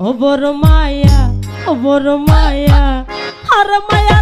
ওবর মায়া ওবর মায়া আর মায়া।